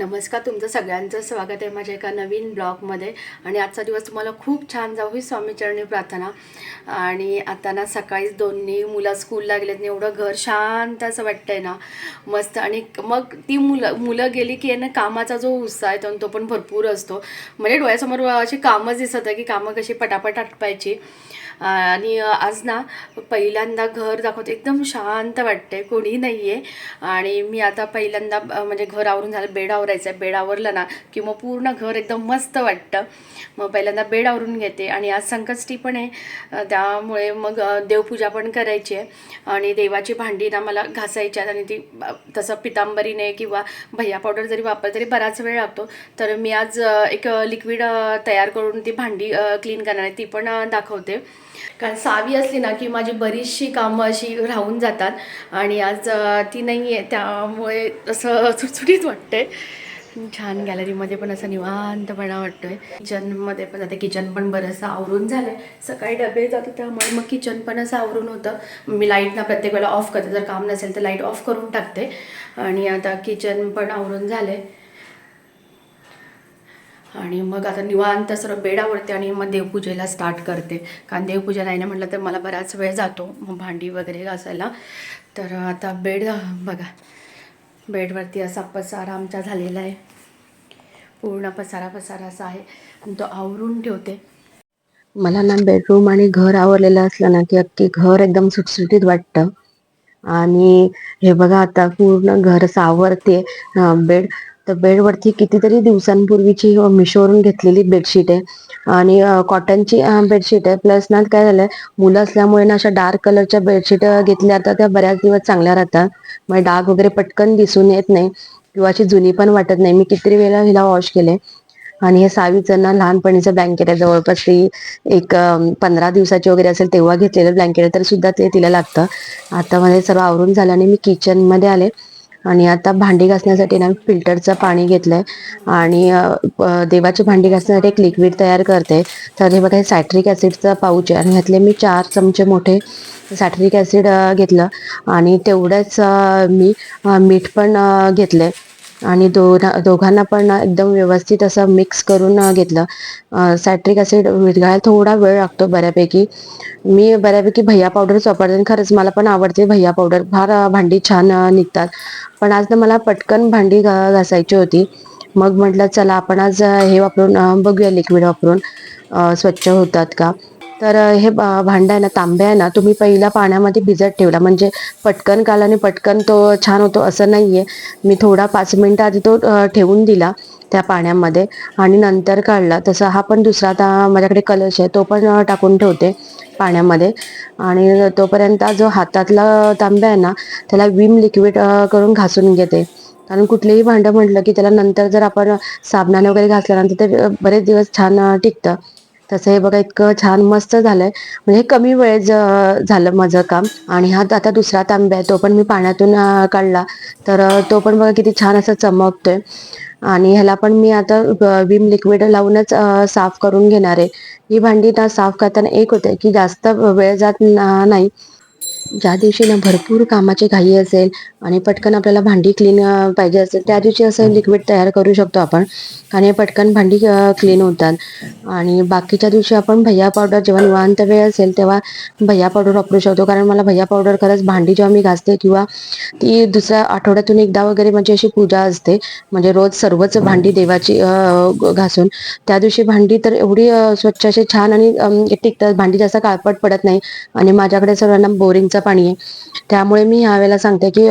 नमस्कार तुमचं सगळ्यांचं स्वागत आहे माझ्या एका नवीन ब्लॉगमध्ये. आणि आजचा दिवस तुम्हाला खूप छान जाऊ ही स्वामीचरणी प्रार्थना. आणि आता ना सकाळीच दोन्ही मुलं स्कूलला गेलेत आणि एवढं घर शांत असं वाटतंय ना. मस्त. आणि मग ती मुलं मुलं गेली की आहे ना कामाचा जो उत्साह आहे तो तो पण भरपूर असतो. म्हणजे डोळ्यासमोर अशी कामच दिसत आहे की कामं कशी पटापट आटपायची. आणि आज ना पहिल्यांदा घर दाखवते. एकदम शांत वाटते कोणी नाही आहे आणि मी आता पहिल्यांदा म्हणजे घर आवरून झालं बेड करायचं आहे बेड आवरलं ना की मग पूर्ण घर एकदम मस्त वाटतं. मग पहिल्यांदा बेड आवरून घेते आणि आज संकष्टी पण आहे. त्यामुळे मग देवपूजा पण करायची आहे. आणि देवाची भांडी ना मला घासायची आहेत आणि ती तसं पितांबरीने किंवा भैया पावडर जरी वापर तरी बराच वेळ लागतो. तर मी आज एक लिक्विड तयार करून ती भांडी क्लीन करणार आहे ती पण दाखवते. कारण सावी असली ना की माझी बरीचशी कामं अशी राहून जातात आणि आज ती नाही आहे त्यामुळे असं सुटसुटीत वाटतंय. छान गॅलरीमध्ये पण असं निवांतपणा वाटतोय. किचनमध्ये पण आता किचन पण बरंचसं आवरून झालंय. सकाळी डबे जातो त्यामुळे मग किचन पण असं आवरून होतं. मी लाइट ना प्रत्येक वेळेला ऑफ करते. जर काम नसेल तर लाइट ऑफ करून टाकते. आणि आता किचन पण आवरून झालं आहे आणि मग आता निवांत सर्व बेड आवडते आणि मग देवपूजेला स्टार्ट करते. कारण देवपूजा नाही ना म्हटलं तर मला बराच वेळ जातो मग भांडी वगैरे घासायला. तर आता बेड बघा बेडवरती असा पसारा आमचा झालेला आहे. पूर्ण पसारा पसारा असा आहे. आणि तो आवरून ठेवते. मला ना बेडरूम आणि घर आवरलेलं असलं ना की अख्खी घर एकदम सुटसुटीत वाटतं. आणि हे बघा आता पूर्ण घर सावरते बेड तर बेडवरती कितीतरी दिवसांपूर्वीची मिशोवरून घेतलेली बेडशीट आहे. आणि कॉटनची बेडशीट आहे. प्लस ना काय झालंय मुलं असल्यामुळे ना अशा डार्क कलरच्या बेडशीट घेतल्या तर त्या बऱ्याच दिवस चांगल्या राहतात. मग डाग वगैरे पटकन दिसून येत नाही किंवा अशी जुनी पण वाटत नाही. मी किती वेळा हिला वॉश केले आणि हे सावीचं ना लहानपणीचं ब्लँकेट आहे. जवळपास ती एक पंधरा दिवसाची वगैरे असेल तेव्हा घेतलेलं ब्लँकेट आहे. तर सुद्धा ते तिला लागतं. आता मध्ये सर्व आवरून झालं आणि मी किचनमध्ये आले. आणि आता भांडी घासण्यासाठी ना फिल्टरचं पाणी घेतलंय. आणि देवाची भांडी घासण्यासाठी एक लिक्विड तयार करते. तर हे बघा हे सायट्रिक ॲसिडचं पाऊच आहे. आणि ह्यातले मी चार चमचे मोठे सॅट्रिक ॲसिड घेतलं. आणि तेवढंच मी मीठ पण अं, घेतलंय. आणि दोघा दोघांना पण एकदम व्यवस्थित असं मिक्स करून घेतलं. सॅट्रिक ॲसिड विरघळायला थोडा वेळ लागतो बऱ्यापैकी. मी बऱ्यापैकी भैया पावडरच वापरते आणि खरंच मला पण आवडते भैया पावडर फार भांडी छान निघतात. पण आज ना मला पटकन भांडी घा घासायची होती. मग म्हटलं चला आपण आज हे वापरून बघूया लिक्विड वापरून. स्वच्छ होतात का? तर हे बा- भांडं आहे ना तांब्या आहे ना तुम्ही पहिला पाण्यामध्ये भिजत ठेवला. म्हणजे पटकन काल आणि पटकन तो छान होतो असं नाही आहे मी थोडा पाच मिनटं आधी तो ठेवून दिला त्या पाण्यामध्ये आणि नंतर काढला. तसा हा पण दुसरा आता माझ्याकडे कलश आहे तो पण टाकून ठेवते पाण्यामध्ये. आणि तोपर्यंत जो हातातला तांब्या आहे ना त्याला विम लिक्विड करून घासून घेते. कारण कुठलेही भांडं म्हटलं की त्याला नंतर जर आपण साबणाने वगैरे घासल्यानंतर ते बरेच दिवस छान टिकतं. तसं हे बघा इतकं छान मस्त झालंय. म्हणजे कमी वेळेत ज- झालं माझं काम. आणि हा आता दुसरा तांब्या आहे तो पण मी पाण्यातून काढला. तर तो पण बघा किती छान असं चमकतोय. आणि ह्याला पण मी आता विम लिक्विड लावूनच साफ करून घेणार आहे. ही भांडी ना साफ करताना एक होते की जास्त वेळ जात ना- नाही. ज्या दिवशी ना भरपूर कामाची घाई असेल आणि पटकन आपल्याला भांडी क्लीन पाहिजे असेल त्या दिवशी असं लिक्विड तयार करू शकतो आपण. आणि पटकन भांडी क्लीन होतात. आणि बाकीच्या दिवशी आपण भैया पावडर जेव्हा निवांत वेळ असेल तेव्हा भैया पावडर वापरू शकतो. कारण मला भैया पावडर खरंच भांडी जेव्हा मी घासते किंवा ती दुसऱ्या आठवड्यातून एकदा वगैरे म्हणजे अशी पूजा असते. म्हणजे रोज सर्वच भांडी देवाची घासून. त्या दिवशी भांडी तर एवढी स्वच्छ अशी छान आणि टिकतात. भांडी जास्त काळपट पडत नाही. आणि माझ्याकडे सर्वांना बोरिंगचा पाणी आहे. त्यामुळे मी ह्यावेळेला सांगते की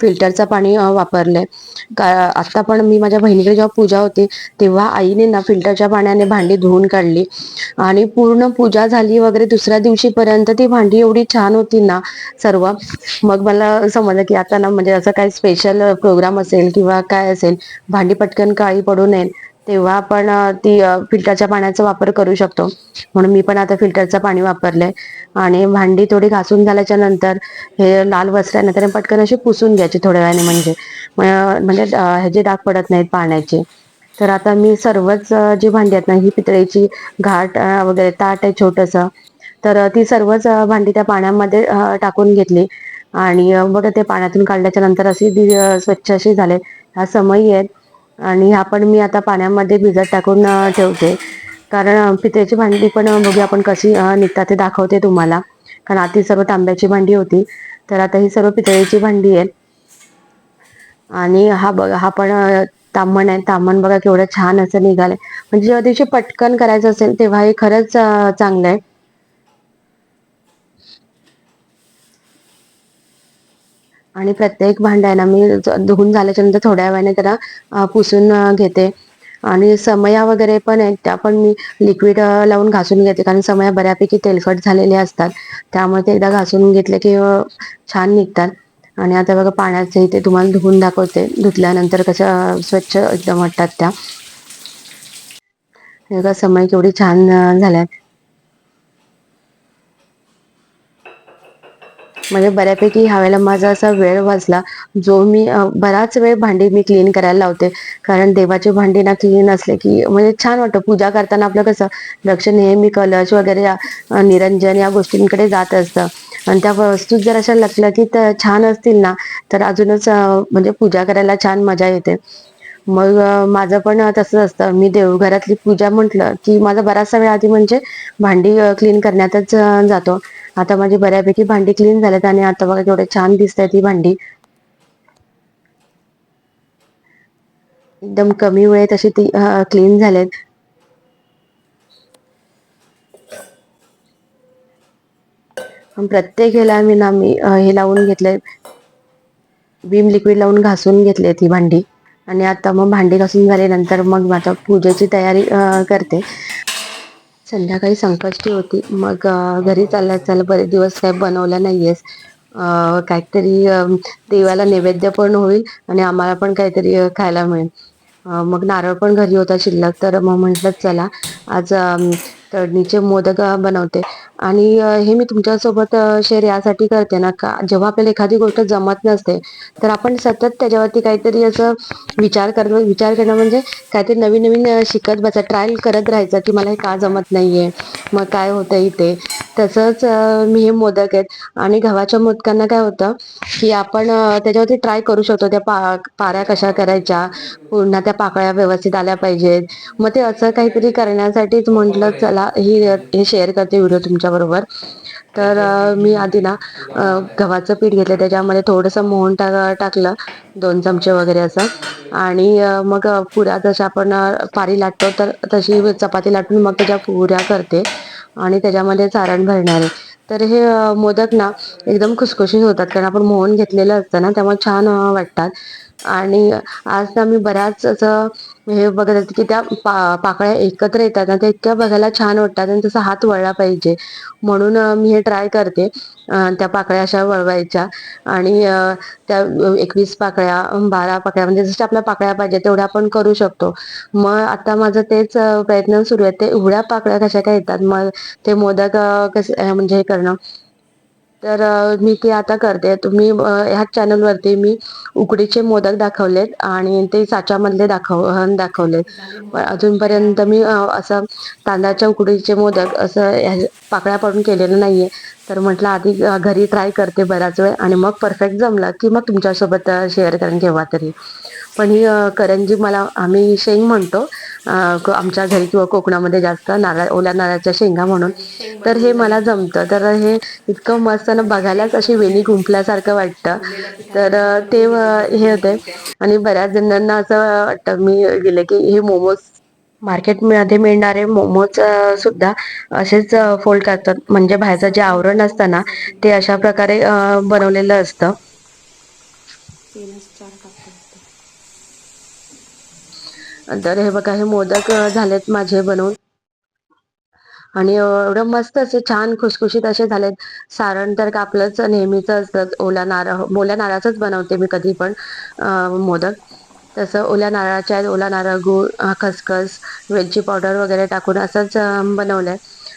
फिल्टरचं पाणी वापरलंय. का आता पण मी माझ्या बहिणीकडे जेव्हा पूजा होती तेव्हा आईने ना फिल्टरच्या पाण्याने भांडी धुवून काढली. आणि पूर्ण पूजा झाली वगैरे दुसऱ्या दिवशीपर्यंत ती भांडी एवढी छान होती ना सर्व. मग मला समजलं की आता ना म्हणजे असं काही स्पेशल प्रोग्राम असेल किंवा काय असेल भांडी पटकन काळी पडू नये तेव्हा आपण ती फिल्टरच्या पाण्याचा वापर करू शकतो. म्हणून मी पण आता फिल्टरचं पाणी वापरलंय. आणि भांडी थोडी घासून झाल्याच्यानंतर हे लाल वस्त्र पटकन अशी पुसून घ्यायची थोड्या वेळाने म्हणजे. म्हणजे ह्याचे डाग पडत नाहीत पाण्याचे. तर आता मी सर्वच जी भांडी आहेत ना ही पितळेची घाट वगैरे ताट आहे छोटंसं. तर ती सर्वच भांडी त्या पाण्यामध्ये टाकून घेतली. आणि बघा ते पाण्यातून काढल्याच्या नंतर अशी स्वच्छ अशी झाले. हा समय आहेत. आणि हा पण मी आता पाण्यामध्ये भिजत टाकून ठेवते. कारण अ, पितळेची भांडी पण बघूया आपण कशी निघतात ते दाखवते तुम्हाला. कारण आधी सर्व तांब्याची भांडी होती. तर आता ही सर्व पितळेची भांडी आहे आणि हा बघा हा पण तामण आहे. तामण बघा केवढं छान असं निघालंय. म्हणजे जेव्हा दिवशी पटकन करायचं असेल तेव्हा हे खरंच चांगलं आहे. आणि प्रत्येक भांडं आहे ना मी धुवून झाल्याच्यानंतर थोड्या वेळाने त्याला पुसून घेते. आणि समया वगैरे पण आहेत त्या पण मी लिक्विड लावून घासून घेते. कारण समया बऱ्यापैकी तेलकट झालेल्या असतात. त्यामुळे ते एकदा घासून घेतले की छान निघतात. आणि आता बघा पाण्याचे इथे तुम्हाला धुवून दाखवते. धुतल्यानंतर कसं स्वच्छ एकदम वाटतात त्या. बघा समय केवढी छान झाल्या. झाल्यात म्हणजे बऱ्यापैकी ह्यावेळेला माझा असा वेळ वाचला जो मी बराच वेळ भांडी मी क्लीन करायला लावते. कारण देवाची भांडी ना क्लीन असले की म्हणजे छान वाटतं. पूजा करताना आपलं कसं लक्ष नेहमी कलश वगैरे निरंजन या गोष्टींकडे जात असतं. आणि त्या वस्तू जर अशा लखलखीत तर छान असतील ना तर अजूनच म्हणजे पूजा करायला छान मजा येते. मग माझं पण तसंच असतं. मी देवघरातली पूजा म्हटलं की माझा बराचसा वेळ आधी म्हणजे भांडी क्लीन करण्यातच जातो. आता माझी बऱ्यापैकी भांडी क्लीन झाल्यात आणि आता बघा केवढे छान दिसत ती भांडी. एकदम कमी वेळेत अशी ती क्लीन झालेत. प्रत्येक ह्याला मी ना मी हे लावून घेतले विम लिक्विड लावून घासून घेतली ती भांडी. आणि आता मग भांडी घासून झाल्यानंतर मग माझ्या पूजेची तयारी करते. संध्याकाळी संकष्टी होती. मग घरी चालला चाल बरेच दिवस काय बनवलं नाहीयेस. काहीतरी देवाला नैवेद्य पण होईल आणि आम्हाला पण काहीतरी खायला मिळेल. मग नारळ पण घरी होता शिल्लक. तर मग म्हटलं चला. आज तळणीचे मोदक बनवते. आणि हे मी तुमच्यासोबत शेअर यासाठी करते ना का जेव्हा आपल्याला एखादी गोष्ट जमत नसते तर आपण सतत त्याच्यावरती काहीतरी असं विचार करणं विचार करणं म्हणजे काहीतरी नवीन नवीन शिकत बसा ट्रायल करत राहायचं की मला हे का जमत नाहीये मग काय होतं इथे. तसंच मी हे मोदक आहेत. आणि गव्हाच्या मोदकांना काय होतं की आपण त्याच्यावरती ट्राय करू शकतो. त्या पा पाऱ्या कशा करायच्या? पुन्हा त्या पाकळ्या व्यवस्थित आल्या पाहिजेत. मग ते असं काहीतरी करण्यासाठीच म्हटलं चला ही हे शेअर करते व्हिडिओ तुमच्याबरोबर. तर मी आधी ना गव्हाचं पीठ घेतलं. त्याच्यामध्ये थोडंसं मोहन टाक टाकलं. दोन चमचे वगैरे असं. आणि मग पुऱ्या जशा आपण पारी लाटतो तर तशी चपाती लाटून मग त्याच्या पुऱ्या करते. आणि त्याच्यामध्ये चारण भरणारे. तर हे मोदक ना एकदम खुसखुशीत होतात. कारण आपण मोहन घेतलेलं असतं ना त्यामुळे छान वाटतात. आणि आज आम्ही बऱ्याच असं हे बघत होते की त्या पा पाकळ्या एकत्र येतात ना त्या इतक्या बघायला छान वाटतात आणि तसा हात वळला पाहिजे. म्हणून मी हे ट्राय करते त्या पाकळ्या अशा वळवायच्या. आणि त्या एकवीस पाकळ्या बारा पाकळ्या म्हणजे जशा आपल्या पाकळ्या पाहिजे तेवढ्या आपण करू शकतो. मग आता माझं तेच प्रयत्न सुरू आहेत. ते एवढ्या पाकळ्या कशा काय येतात? मग ते मोदक कसे म्हणजे हे करणं. तर मी ते आता करते. तुम्ही ह्या ह्याच चॅनलवरती मी उकडीचे मोदक दाखवलेत आणि ते साच्यामधले दाखव दाखवलेत. अजूनपर्यंत मी असं तांदळाच्या उकडीचे मोदक असं ह्या- पाकळ्या पाडून केलेलं नाहीये. तर म्हटलं आधी घरी ट्राय करते बराच वेळ आणि मग परफेक्ट जमला की मग तुमच्यासोबत शेअर करेन केव्हा तरी. पण ही करंजी मला आम्ही शेंग म्हणतो. आमच्या घरी किंवा कोकणामध्ये जास्त नारळ ओल्या नारळाच्या शेंगा म्हणून. तर हे मला जमतं. तर हे इतकं मस्त ना बघायलाच अशी वेणी गुंफल्यासारखं वाटतं. तर ते हे होते. आणि बऱ्याच जणांना असं वाटतं मी गेले की हे मोमोज मार्केटमध्ये मिळणारे मोमोज सुद्धा असेच फोल्ड करतात. म्हणजे बाहेरचं जे आवरण असतं ना ते अशा प्रकारे बनवलेलं असतं. तर हे बघा हे मोदक झालेत माझे बनवून. आणि एवढं मस्त असे छान खुसखुशीत असे झालेत. सारण तर कापलंच नेहमीच असतं ओल्या नारळ ओल्या नारळाचंच बनवते मी कधी पण मोदक. तसं ओल्या नारळाच्या आहेत. ओला नारळ गूळ खसखस वेलची पावडर वगैरे टाकून असंच बनवलंय.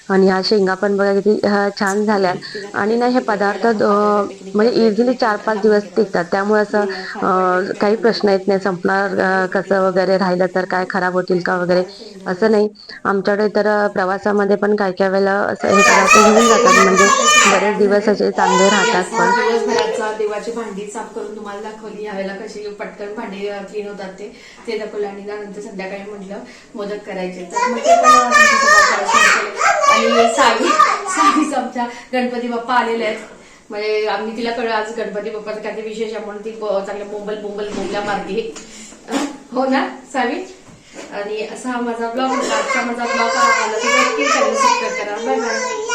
आणि ह्या शेंगा पण बघा किती छान झाल्या. आणि ना हे पदार्थ म्हणजे इझिली चार पाच दिवस टिकतात. त्यामुळे असं काही प्रश्न येत नाही. संपणार कसं वगैरे राहिलं तर काय खराब होतील का वगैरे असं नाही. आमच्याकडे तर प्रवासामध्ये पण काय काय वेळेला असं हे पदार्थ घेऊन जातात. म्हणजे बरेच दिवस असे चांगले राहतात पण. देवाची भांडी साफ करून तुम्हाला दाखवली. यावेळेला कशी पटकन भांडी क्लीन होतात ते. ते दाखवलं आणि त्यानंतर संध्याकाळी म्हटलं मदत करायची. तर मग ते पण तुमच्यासोबत share केले. आणि सावी सावीच आमच्या गणपती बाप्पा आलेले आहेत. म्हणजे आम्ही तिला कळ आज गणपती बाप्पाचं काही विशेष आहे म्हणून ती चांगल्या मोबाईल बोंबल बोंबल्या मारते हो ना सावी? आणि असा हा माझा ब्लॉग होता. आजचा माझा ब्लॉग आला तर नक्की करा. Bye bye